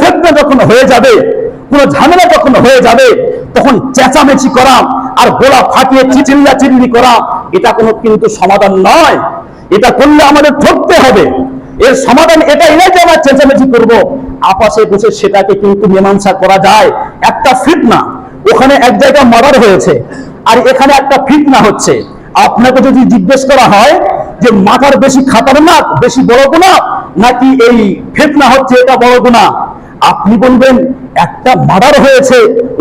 ফেতনা যখন হয়ে যাবে, কোনো ঝামেলা যখন হয়ে যাবে, তখন চেঁচামেচি করা আর গোলা ফাটিয়ে চিচিল্লা চিল্লি করা, এটা কোনো কিন্তু সমাধান নয়। এটা করলে আমাদের ঠকতে হবে। এর সমাধান এটাই নয় যে আমরা চেঁচামেচি করব। আপাশে বসে সেটাকে কিন্তু মীমাংসা করা যায়। একটা ফিতনা, ওখানে এক জায়গায় মার্ডার হয়েছে, আর এখানে একটা ফিতনা হচ্ছে। আপনাকে যদি জিজ্ঞেস করা হয় যে মাথার বেশি খাতারনাক, বেশি বড় গুণা নাকি এই ফিতনা হচ্ছে এটা বড় গুণা আপনি বলবেন, একটা মার্ডার হয়েছে,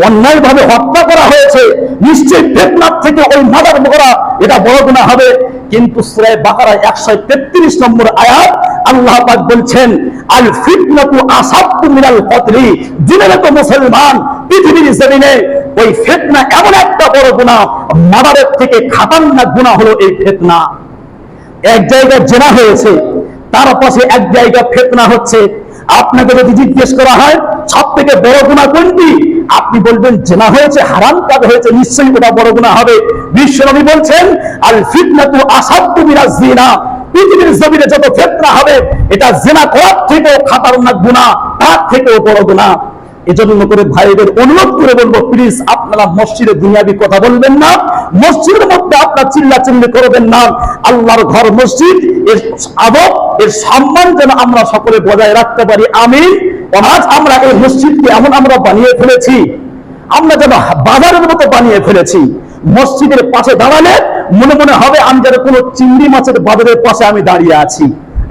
অন্যায়ভাবে হত্যা করা হয়েছে, নিশ্চয়ই ফেতনার থেকে ওই মার্ডার করা এটা বড় গুণা হবে। কিন্তু সুরায় বাকারা একশো তেত্রিশ নম্বর আয়াত আল্লাহ পাক বলছেন, আল ফিতনাতু আসাব্বু মিনাল কতলি দিনের তো মুসলমান পৃথিবীর জমিনে ওই ফিতনা এমন একটা বড় গুণা মার্ডারের থেকে খাতারনাক গুণা হলো এই ফিতনা। এক জায়গায় জেনা হয়েছে, তার পাশে এক জায়গা ফেতনা হচ্ছে আপনাকে যদি জিজ্ঞেস করা হয় সব থেকে বড় গুণা কোনটি? আপনি বলবেন জেনা হয়েছে হারাম কাজ হয়েছে নিশ্চয়ই ওটা বড় গুণা হবে। বিশ্বনবী বলছেন ফিতনাতু আসাদ্দু মিনাজ জিনা। পৃথিবীর জমিনে যত ফেতনা হবে, এটা জেনা করার থেকেও খাতারনাক গুণা তার থেকেও বড় গুণা এজন্য করে ভাইদের অনুরোধ করে বলব প্লিজ আপনারা মসজিদে দুনিয়াবি কথা বলবেন না। মসজিদের মধ্যে আপনার চিল্লা চিল্লি করবেন না। আল্লাহর ঘর মসজিদ, এর আদব, এর সম্মান যেন আমরা সকলে বজায় রাখতে পারি। আমি আজ আমরা এই মসজিদকে এমন আমরা বানিয়ে ফেলেছি। আমরা যেন বাজারের মতো বানিয়ে ফেলেছি। মসজিদের পাশে দাঁড়ালে মনে মনে হবে, আমি যেন কোনো চিংড়ি মাছের বাজারের পাশে আমি দাঁড়িয়ে আছি।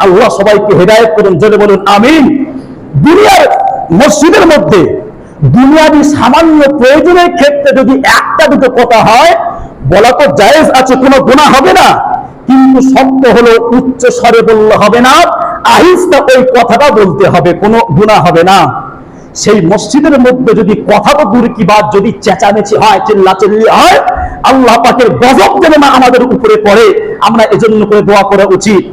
আল্লাহ সবাইকে হেদায়ত করুন, জোরে বলুন, আমিন। দুনিয়ার মসজিদের মধ্যে দুনিয়াবি সামান্য প্রয়োজনের ক্ষেত্রে যদি একটা দুটো কথা হয় বলা তো জায়েজ আছে, কোনো গুণা হবে না। কিন্তু শব্দ হলো উচ্চ স্বরে বললে হবে না, আহিস্তা ওই কথাটা বলতে হবে, কোনো গুণা হবে না। সেই মসজিদের মধ্যে যদি কথা তো দূর কি বাদ যদি চেঁচামেচি হয় চিল্লা চিল্লি হয়, আল্লাহ পাকের গজব যেন না আমাদের উপরে পড়ে। আমরা এজন্য করে দোয়া করা উচিত।